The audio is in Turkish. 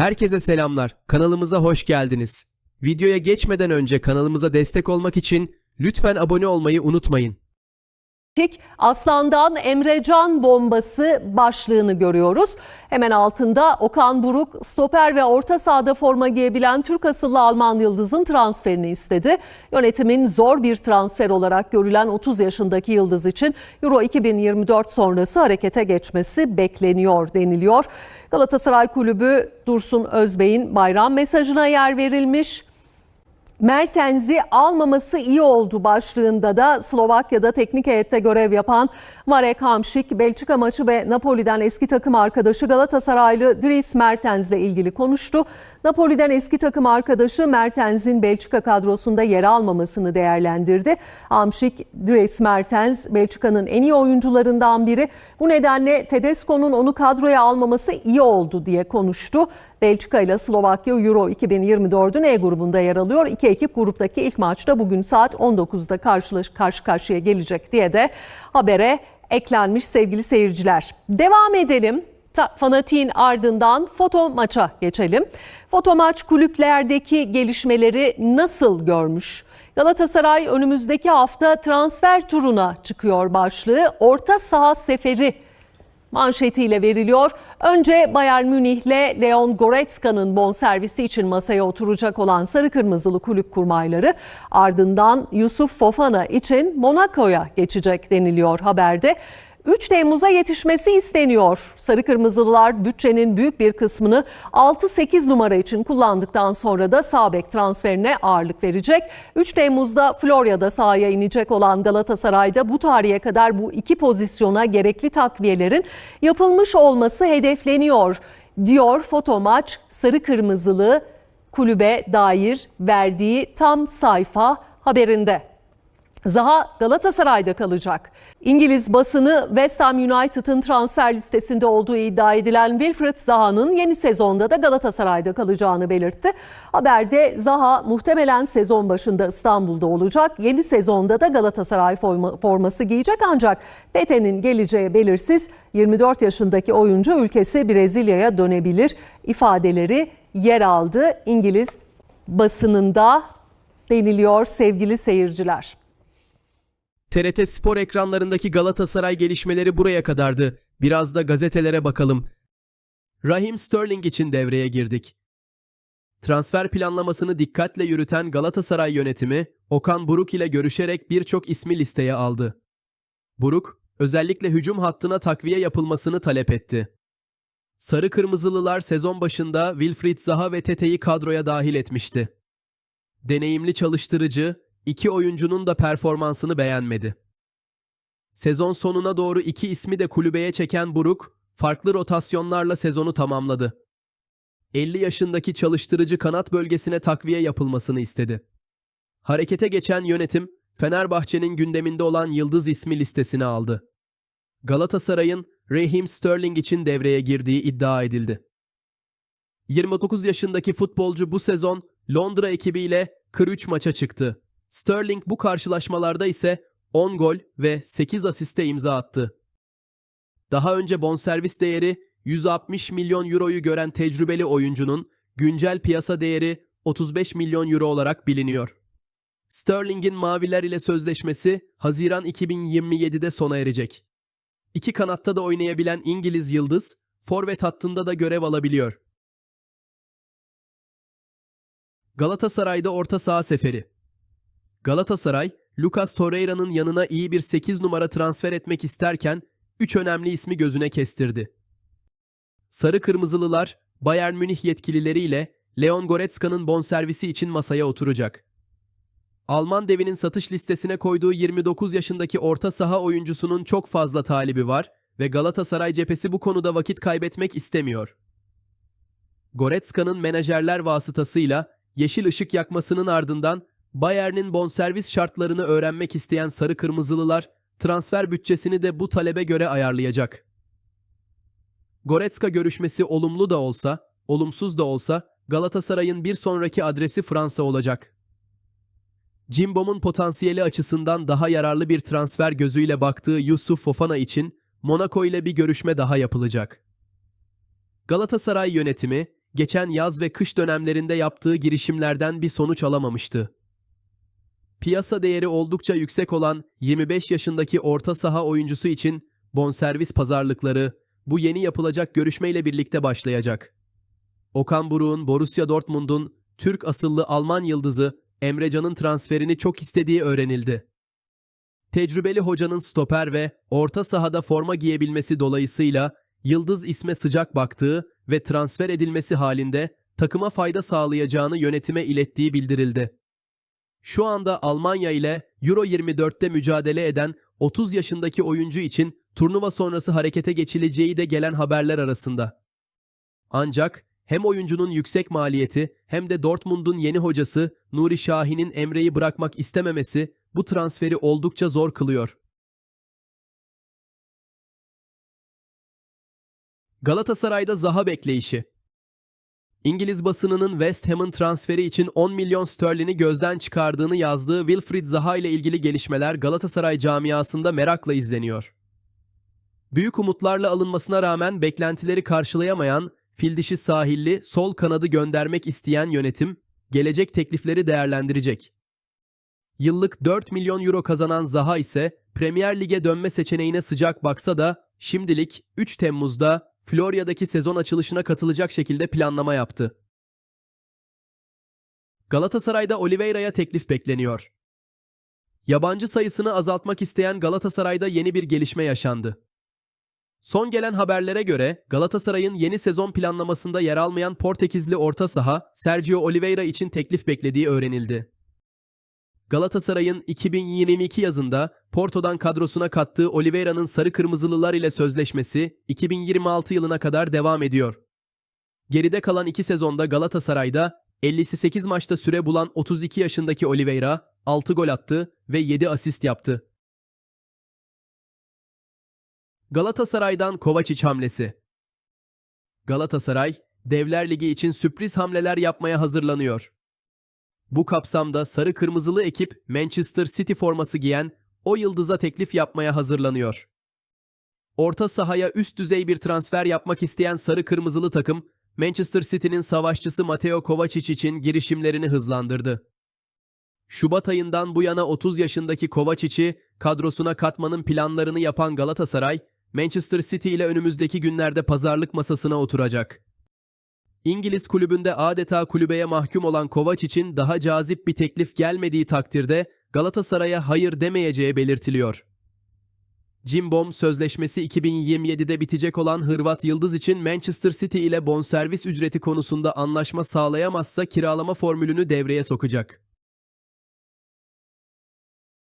Herkese selamlar. Kanalımıza hoş geldiniz. Videoya geçmeden önce kanalımıza destek olmak için lütfen abone olmayı unutmayın. Tik Aslan'dan Emrecan bombası başlığını görüyoruz. Hemen altında Okan Buruk stoper ve orta sahada forma giyebilen Türk asıllı Alman yıldızın transferini istedi. Yönetimin zor bir transfer olarak görülen 30 yaşındaki yıldız için Euro 2024 sonrası harekete geçmesi bekleniyor deniliyor. Galatasaray Kulübü Dursun Özbey'in bayram mesajına yer verilmiş. Mertens'i almaması iyi oldu başlığında da Slovakya'da teknik heyette görev yapan Marek Hamšík, Belçika maçı ve Napoli'den eski takım arkadaşı Galatasaraylı Dries Mertens'le ilgili konuştu. Napoli'den eski takım arkadaşı Mertens'in Belçika kadrosunda yer almamasını değerlendirdi. Hamšík, Dries Mertens Belçika'nın en iyi oyuncularından biri. Bu nedenle Tedesco'nun onu kadroya almaması iyi oldu diye konuştu. Belçika ile Slovakya Euro 2024'ün E grubunda yer alıyor. İki ekip gruptaki ilk maçta bugün saat 19'da karşılaş, karşı karşıya gelecek diye de habere eklenmiş sevgili seyirciler. Devam edelim. Ta, fanatiğin ardından foto maça geçelim. Foto maç kulüplerdeki gelişmeleri nasıl görmüş? Galatasaray önümüzdeki hafta transfer turuna çıkıyor başlığı. Orta saha seferi manşetiyle veriliyor. Önce Bayern Münih'le Leon Goretzka'nın bonservisi için masaya oturacak olan sarı kırmızılı kulüp kurmayları ardından Yusuf Fofana için Monaco'ya geçecek deniliyor haberde. 3 Temmuz'a yetişmesi isteniyor. Sarı Kırmızılılar bütçenin büyük bir kısmını 6-8 numara için kullandıktan sonra da sağ bek transferine ağırlık verecek. 3 Temmuz'da Florya'da sahaya inecek olan Galatasaray'da bu tarihe kadar bu iki pozisyona gerekli takviyelerin yapılmış olması hedefleniyor diyor foto maç Sarı Kırmızılı kulübe dair verdiği tam sayfa haberinde. Zaha Galatasaray'da kalacak. İngiliz basını West Ham United'ın transfer listesinde olduğu iddia edilen Wilfried Zaha'nın yeni sezonda da Galatasaray'da kalacağını belirtti. Haberde Zaha muhtemelen sezon başında İstanbul'da olacak. Yeni sezonda da Galatasaray forma, forması giyecek ancak Tete'nin geleceği belirsiz. 24 yaşındaki oyuncu ülkesi Brezilya'ya dönebilir ifadeleri yer aldı. İngiliz basınında deniliyor sevgili seyirciler. TRT spor ekranlarındaki Galatasaray gelişmeleri buraya kadardı. Biraz da gazetelere bakalım. Raheem Sterling için devreye girdik. Transfer planlamasını dikkatle yürüten Galatasaray yönetimi, Okan Buruk ile görüşerek birçok ismi listeye aldı. Buruk, özellikle hücum hattına takviye yapılmasını talep etti. Sarı Kırmızılılar sezon başında Wilfried Zaha ve Tete'yi kadroya dahil etmişti. Deneyimli çalıştırıcı, iki oyuncunun da performansını beğenmedi. Sezon sonuna doğru iki ismi de kulübeye çeken Buruk, farklı rotasyonlarla sezonu tamamladı. 50 yaşındaki çalıştırıcı kanat bölgesine takviye yapılmasını istedi. Harekete geçen yönetim, Fenerbahçe'nin gündeminde olan yıldız ismi listesine aldı. Galatasaray'ın Raheem Sterling için devreye girdiği iddia edildi. 29 yaşındaki futbolcu bu sezon Londra ekibiyle 43 maça çıktı. Sterling bu karşılaşmalarda ise 10 gol ve 8 asiste imza attı. Daha önce bonservis değeri 160 milyon euroyu gören tecrübeli oyuncunun güncel piyasa değeri 35 milyon euro olarak biliniyor. Sterling'in maviler ile sözleşmesi Haziran 2027'de sona erecek. İki kanatta da oynayabilen İngiliz yıldız, forvet hattında da görev alabiliyor. Galatasaray'da orta saha seferi. Galatasaray, Lucas Torreira'nın yanına iyi bir 8 numara transfer etmek isterken 3 önemli ismi gözüne kestirdi. Sarı Kırmızılılar, Bayern Münih yetkilileriyle Leon Goretzka'nın bonservisi için masaya oturacak. Alman devinin satış listesine koyduğu 29 yaşındaki orta saha oyuncusunun çok fazla talibi var ve Galatasaray cephesi bu konuda vakit kaybetmek istemiyor. Goretzka'nın menajerler vasıtasıyla yeşil ışık yakmasının ardından Bayern'in bonservis şartlarını öğrenmek isteyen sarı kırmızılılar transfer bütçesini de bu talebe göre ayarlayacak. Goretzka görüşmesi olumlu da olsa, olumsuz da olsa Galatasaray'ın bir sonraki adresi Fransa olacak. Cimbom'un potansiyeli açısından daha yararlı bir transfer gözüyle baktığı Yusuf Fofana için Monaco ile bir görüşme daha yapılacak. Galatasaray yönetimi geçen yaz ve kış dönemlerinde yaptığı girişimlerden bir sonuç alamamıştı. Piyasa değeri oldukça yüksek olan 25 yaşındaki orta saha oyuncusu için bonservis pazarlıkları bu yeni yapılacak görüşmeyle birlikte başlayacak. Okan Buruk'un Borussia Dortmund'un Türk asıllı Alman yıldızı Emre Can'ın transferini çok istediği öğrenildi. Tecrübeli hocanın stoper ve orta sahada forma giyebilmesi dolayısıyla Yıldız isme sıcak baktığı ve transfer edilmesi halinde takıma fayda sağlayacağını yönetime ilettiği bildirildi. Şu anda Almanya ile Euro 24'te mücadele eden 30 yaşındaki oyuncu için turnuva sonrası harekete geçileceği de gelen haberler arasında. Ancak hem oyuncunun yüksek maliyeti hem de Dortmund'un yeni hocası Nuri Şahin'in Emre'yi bırakmak istememesi bu transferi oldukça zor kılıyor. Galatasaray'da Zaha bekleyişi. İngiliz basınının West Ham'ın transferi için 10 milyon sterlini gözden çıkardığını yazdığı Wilfried Zaha ile ilgili gelişmeler Galatasaray camiasında merakla izleniyor. Büyük umutlarla alınmasına rağmen beklentileri karşılayamayan Fildişi sahilli sol kanadı göndermek isteyen yönetim gelecek teklifleri değerlendirecek. Yıllık 4 milyon euro kazanan Zaha ise Premier Lig'e dönme seçeneğine sıcak baksa da şimdilik 3 Temmuz'da Florya'daki sezon açılışına katılacak şekilde planlama yaptı. Galatasaray'da Oliveira'ya teklif bekleniyor. Yabancı sayısını azaltmak isteyen Galatasaray'da yeni bir gelişme yaşandı. Son gelen haberlere göre Galatasaray'ın yeni sezon planlamasında yer almayan Portekizli orta saha Sergio Oliveira için teklif beklediği öğrenildi. Galatasaray'ın 2022 yazında Porto'dan kadrosuna kattığı Oliveira'nın sarı kırmızılılar ile sözleşmesi 2026 yılına kadar devam ediyor. Geride kalan iki sezonda Galatasaray'da 58 maçta süre bulan 32 yaşındaki Oliveira 6 gol attı ve 7 asist yaptı. Galatasaray'dan Kovacic hamlesi. Galatasaray, Devler Ligi için sürpriz hamleler yapmaya hazırlanıyor. Bu kapsamda sarı kırmızılı ekip Manchester City forması giyen o yıldıza teklif yapmaya hazırlanıyor. Orta sahaya üst düzey bir transfer yapmak isteyen sarı kırmızılı takım Manchester City'nin savaşçısı Mateo Kovacic için girişimlerini hızlandırdı. Şubat ayından bu yana 30 yaşındaki Kovacic'i kadrosuna katmanın planlarını yapan Galatasaray, Manchester City ile önümüzdeki günlerde pazarlık masasına oturacak. İngiliz kulübünde adeta kulübeye mahkum olan Kovacic'in daha cazip bir teklif gelmediği takdirde Galatasaray'a hayır demeyeceği belirtiliyor. Cimbom sözleşmesi 2027'de bitecek olan Hırvat Yıldız için Manchester City ile bonservis ücreti konusunda anlaşma sağlayamazsa kiralama formülünü devreye sokacak.